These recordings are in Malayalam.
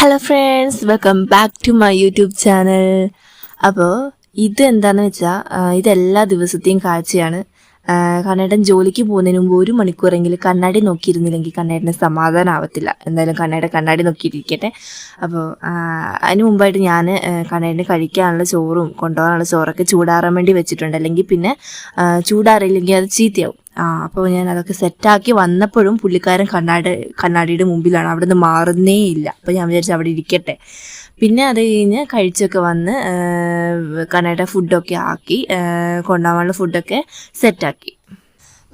Hello friends welcome back to my YouTube channel അപ്പോൾ ഇത് എന്താണെന്ന് വെച്ചാൽ ഇത് എല്ലാ ദിവസത്തെയും കാഴ്ചയാണ്. ആ, കണ്ണേട്ടൻ ജോലിക്ക് പോകുന്നതിന് മുമ്പ് ഒരു മണിക്കൂറെങ്കിലും കണ്ണാടി നോക്കിയിരുന്നില്ലെങ്കിൽ കണ്ണേട്ടന് സമാധാനമാവത്തില്ല എന്തായാലും കണ്ണയുടെ കണ്ണാടി നോക്കിയിരിക്കട്ടെ. അപ്പോൾ അതിന് മുമ്പായിട്ട് ഞാൻ കണ്ണേട്ടന് കഴിക്കാനുള്ള ചോറും കൊണ്ടുപോകാനുള്ള ചോറൊക്കെ ചൂടാറാൻ വേണ്ടി വെച്ചിട്ടുണ്ട്. അല്ലെങ്കിൽ പിന്നെ ചൂടാറില്ലെങ്കിൽ അത് ചീത്തയാവും. ആ അപ്പോൾ ഞാൻ അതൊക്കെ സെറ്റാക്കി വന്നപ്പോഴും പുള്ളിക്കാരൻ കണ്ണാടി കണ്ണാടിയുടെ മുമ്പിലാണ്. അവിടെ നിന്ന് മാറുന്നേ ഇല്ല. അപ്പോൾ ഞാൻ വിചാരിച്ചു അവിടെ ഇരിക്കട്ടെ. പിന്നെ അത് കഴിഞ്ഞ് കഴിച്ചൊക്കെ വന്ന് കണ്ണാടിയുടെ ഫുഡൊക്കെ ആക്കി കൊണ്ടാവാനുള്ള ഫുഡൊക്കെ സെറ്റാക്കി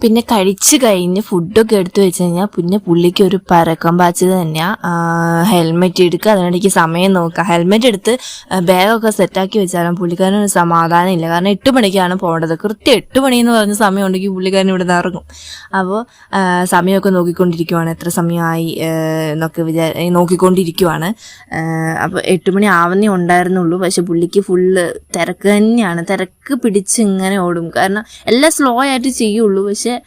പിന്നെ കഴിച്ച് കഴിഞ്ഞ് ഫുഡൊക്കെ എടുത്തു വെച്ച് കഴിഞ്ഞാൽ പിന്നെ പുള്ളിക്ക് ഒരു പരക്കം പാച്ചത് തന്നെയാണ് ഹെൽമെറ്റ് എടുക്കുക. അതിനിടയ്ക്ക് സമയം നോക്കുക. ഹെൽമെറ്റ് എടുത്ത് ബാഗൊക്കെ സെറ്റാക്കി വെച്ചാലും പുള്ളിക്കാരന് ഒരു സമാധാനം ഇല്ല. കാരണം എട്ട് മണിക്കാണ് പോകേണ്ടത്. കൃത്യം എട്ട് മണി എന്ന് പറഞ്ഞ സമയം ഉണ്ടെങ്കിൽ പുള്ളിക്കാരൻ ഇവിടെ നിന്ന് ഇറങ്ങും അപ്പോൾ സമയമൊക്കെ നോക്കിക്കൊണ്ടിരിക്കുവാണ്. എത്ര സമയമായി എന്നൊക്കെ വിചാ നോക്കിക്കൊണ്ടിരിക്കുവാണ്. അപ്പോൾ എട്ട് മണി ആവുന്നേ ഉണ്ടായിരുന്നുള്ളൂ. പക്ഷെ പുള്ളിക്ക് ഫുള്ള് തിരക്ക് തന്നെയാണ്. തിരക്ക് പിടിച്ച് ഇങ്ങനെ ഓടും. കാരണം എല്ലാം സ്ലോ ആയിട്ട് ചെയ്യുള്ളൂ. പക്ഷെ it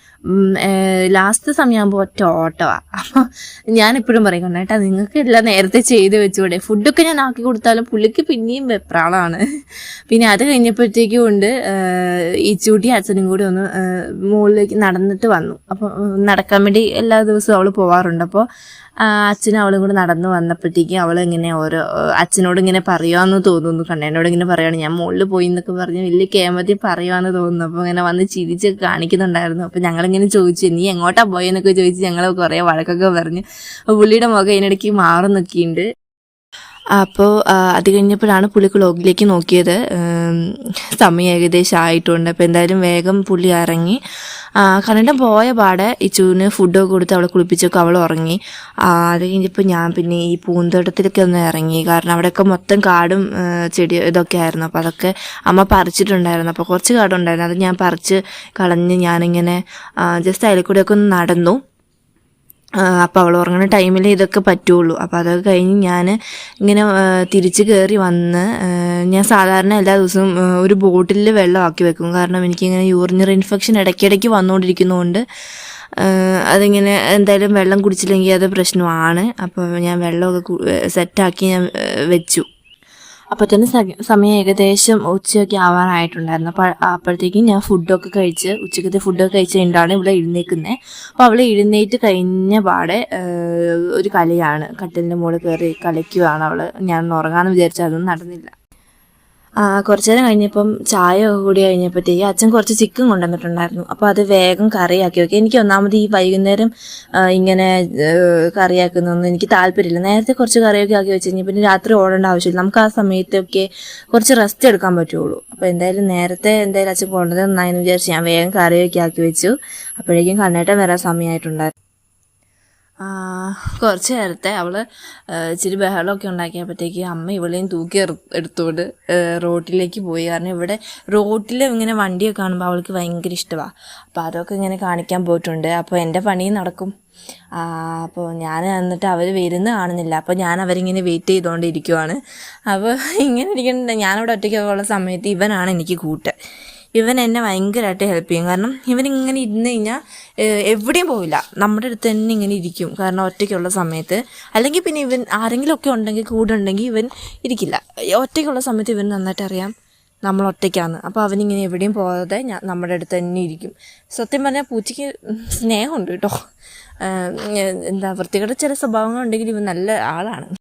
ലാസ്റ്റ് സമയമാകുമ്പോൾ ഒറ്റ ഓട്ടമാണ് അപ്പോൾ ഞാനെപ്പോഴും പറയും ഏട്ടാ നിങ്ങൾക്ക് എല്ലാം നേരത്തെ ചെയ്ത് വെച്ചുകൂടെ ഫുഡൊക്കെ ഞാൻ ആക്കി കൊടുത്താലും പുള്ളിക്ക് പിന്നെയും വെപ്രാളാണ്. പിന്നെ അത് കഴിഞ്ഞപ്പോഴത്തേക്കും ഉണ്ട് ഈ ചൂട്ടി അച്ഛനും കൂടി ഒന്ന് മുകളിലേക്ക് നടന്നിട്ട് വന്നു. അപ്പോൾ നടക്കാൻ വേണ്ടി എല്ലാ ദിവസവും അവൾ പോവാറുണ്ട്. അപ്പോൾ അച്ഛനും അവളും കൂടെ നടന്നു വന്നപ്പോഴത്തേക്കും അവൾ ഇങ്ങനെ ഓരോ അച്ഛനോട് ഇങ്ങനെ പറയുവാന്ന് തോന്നുന്നു. കണ്ണേനോട് ഇങ്ങനെ പറയുകയാണ് ഞാൻ മുകളിൽ പോയി എന്നൊക്കെ പറഞ്ഞ് വലിയ കേമതി പറയുവാന്ന് തോന്നുന്നു. അപ്പോൾ ഇങ്ങനെ വന്ന് ചിരിച്ച് കാണിക്കുന്നുണ്ടായിരുന്നു. അപ്പോൾ ഞങ്ങളിങ്ങനെ ചോദിച്ചു നീ എങ്ങോട്ടാ പോയെന്നൊക്കെ ചോദിച്ച് ഞങ്ങൾ കുറേ വഴക്കൊക്കെ പറഞ്ഞു പുള്ളിയുടെ മുഖം ഇതിനിടയ്ക്ക് നിൽക്കിയുണ്ട് അപ്പോൾ അത് കഴിഞ്ഞപ്പോഴാണ് പുള്ളി ക്ലോക്കിലേക്ക് നോക്കിയത്. സമയം ഏകദേശം ആയിട്ടുണ്ട്. അപ്പോൾ എന്തായാലും വേഗം പുള്ളി ഇറങ്ങി കണ്ണന്റെ പോയ പാടെ ഇച്ചുവിന് ഫുഡൊക്കെ കൊടുത്ത് അവളെ കുളിപ്പിച്ചൊക്കെ അവൾ ഉറങ്ങി. അത് കഴിഞ്ഞപ്പോൾ ഞാൻ പിന്നെ ഈ പൂന്തോട്ടത്തിലൊക്കെ ഒന്ന് ഇറങ്ങി. കാരണം അവിടെയൊക്കെ മൊത്തം കാടും ചെടി ഇതൊക്കെ ആയിരുന്നു. അപ്പോൾ അതൊക്കെ അമ്മ പറിച്ചിട്ടുണ്ടായിരുന്നു. അപ്പോൾ കുറച്ച് കാടുണ്ടായിരുന്നു. അത് ഞാൻ പറിച്ച് കളഞ്ഞ് ഞാനിങ്ങനെ ജസ്റ്റ് അതിൽ കൂടെയൊക്കെ ഒന്ന് നടന്നു. അപ്പോൾ അവൾ ഉറങ്ങുന്ന ടൈമിൽ ഇതൊക്കെ പറ്റുള്ളൂ. അപ്പോൾ അതൊക്കെ കഴിഞ്ഞ് ഞാൻ ഇങ്ങനെ തിരിച്ച് കയറി വന്ന് ഞാൻ സാധാരണ എല്ലാ ദിവസവും ഒരു ബോട്ടിലിൽ വെള്ളമാക്കി വെക്കും. കാരണം എനിക്കിങ്ങനെ യൂറിനറി ഇൻഫെക്ഷൻ ഇടയ്ക്കിടയ്ക്ക് വന്നുകൊണ്ടിരിക്കുന്നതുകൊണ്ട് അതിങ്ങനെ എന്തായാലും വെള്ളം കുടിച്ചില്ലെങ്കിൽ അത് പ്രശ്നമാണ്. അപ്പോൾ ഞാൻ വെള്ളമൊക്കെ സെറ്റാക്കി ഞാൻ വെച്ചു. അപ്പോൾ തന്നെ സമയം ഏകദേശം ഉച്ചയൊക്കെ ആവാനായിട്ടുണ്ടായിരുന്നു അപ്പോൾ അപ്പോഴത്തേക്കും ഞാൻ ഫുഡൊക്കെ കഴിച്ച് ഉച്ചക്കത്തെ ഫുഡൊക്കെ കഴിച്ച് കഴിഞ്ഞാണ് ഇവിടെ എഴുന്നേക്കുന്നത് അപ്പോൾ അവൾ എഴുന്നേറ്റ് കഴിഞ്ഞ പാടെ ഒരു കളിയാണ് കട്ടിലിന്റെ മുകളിൽ കയറി കളിക്കുവാണ് അവൾ ഞാൻ ഉറങ്ങാമെന്ന് വിചാരിച്ചാൽ അതൊന്നും നടന്നില്ല. കുറച്ച് നേരം കഴിഞ്ഞപ്പം ചായ കൂടി കഴിഞ്ഞപ്പോഴത്തേക്ക് അച്ഛൻ കുറച്ച് ചിക്കൻ കൊണ്ടുവന്നിട്ടുണ്ടായിരുന്നു. അപ്പോൾ അത് വേഗം കറിയാക്കി വെക്കുക എനിക്ക് ഒന്നാമത് ഈ വൈകുന്നേരം ഇങ്ങനെ കറിയാക്കുന്നൊന്നും എനിക്ക് താല്പര്യമില്ല. നേരത്തെ കുറച്ച് കറിയൊക്കെ ആക്കി വെച്ച് കഴിഞ്ഞാൽ പിന്നെ രാത്രി ഓടേണ്ട ആവശ്യമില്ല. നമുക്ക് ആ സമയത്തൊക്കെ കുറച്ച് റെസ്റ്റ് എടുക്കാൻ പറ്റുള്ളൂ. അപ്പോൾ എന്തായാലും നേരത്തെ എന്തായാലും അച്ഛൻ കൊണ്ടുവന്നത് നന്നായി വിചാരിച്ച് ഞാൻ വേഗം കറിയൊക്കെ ആക്കി വെച്ചു. അപ്പോഴേക്കും കണ്ണേട്ടം വരാൻ സമയമായിട്ടുണ്ടായിരുന്നു. കുറച്ച് നേരത്തെ അവൾ ആ, ഇച്ചിരി ബഹളമൊക്കെ ഉണ്ടാക്കിയപ്പോഴത്തേക്ക് അമ്മ ഇവളെയും തൂക്കി എടുത്തോണ്ട് റോട്ടിലേക്ക് പോയി. കാരണം ഇവിടെ റോട്ടിൽ ഇങ്ങനെ വണ്ടിയൊക്കെ കാണുമ്പോൾ അവൾക്ക് ഭയങ്കര ഇഷ്ടമാണ് അപ്പോൾ അതൊക്കെ ഇങ്ങനെ കാണിക്കാൻ പോയിട്ടുണ്ട്. അപ്പോൾ എന്റെ പണിയും നടക്കും. അപ്പോൾ ഞാൻ എന്നിട്ട് അവർ വരുന്ന കാണുന്നില്ല. അപ്പോൾ ഞാൻ അവരിങ്ങനെ വെയിറ്റ് ചെയ്തുകൊണ്ടിരിക്കുവാണ് അപ്പോൾ ഇങ്ങനെ ഇരിക്കുന്നുണ്ട് ഞാനിവിടെ ഒറ്റയ്ക്ക് ഉള്ള സമയത്ത് ഇവനാണ് എനിക്ക് കൂട്ട്. ഇവൻ എന്നെ ഭയങ്കരമായിട്ട് ഹെൽപ്പ് ചെയ്യും. കാരണം ഇവൻ ഇങ്ങനെ ഇരുന്ന് കഴിഞ്ഞാൽ എവിടെയും പോവില്ല. നമ്മുടെ അടുത്ത് തന്നെ ഇങ്ങനെ ഇരിക്കും. കാരണം ഒറ്റയ്ക്കുള്ള സമയത്ത്. അല്ലെങ്കിൽ പിന്നെ ഇവൻ ആരെങ്കിലും ഒക്കെ ഉണ്ടെങ്കിൽ കൂടെ ഉണ്ടെങ്കിൽ ഇവൻ ഇരിക്കില്ല. ഒറ്റയ്ക്കുള്ള സമയത്ത് ഇവൻ നന്നായിട്ട് അറിയാം നമ്മൾ ഒറ്റയ്ക്കാണ്. അപ്പോൾ അവനിങ്ങനെ എവിടെയും പോകാതെ ഞാൻ നമ്മുടെ അടുത്ത് തന്നെ ഇരിക്കും. സത്യം പറഞ്ഞാൽ പൂച്ചയ്ക്ക് സ്നേഹമുണ്ട് കേട്ടോ. എന്താ വൃത്തികളുടെ ചില സ്വഭാവങ്ങളുണ്ടെങ്കിൽ ഇവൻ നല്ല ആളാണ്.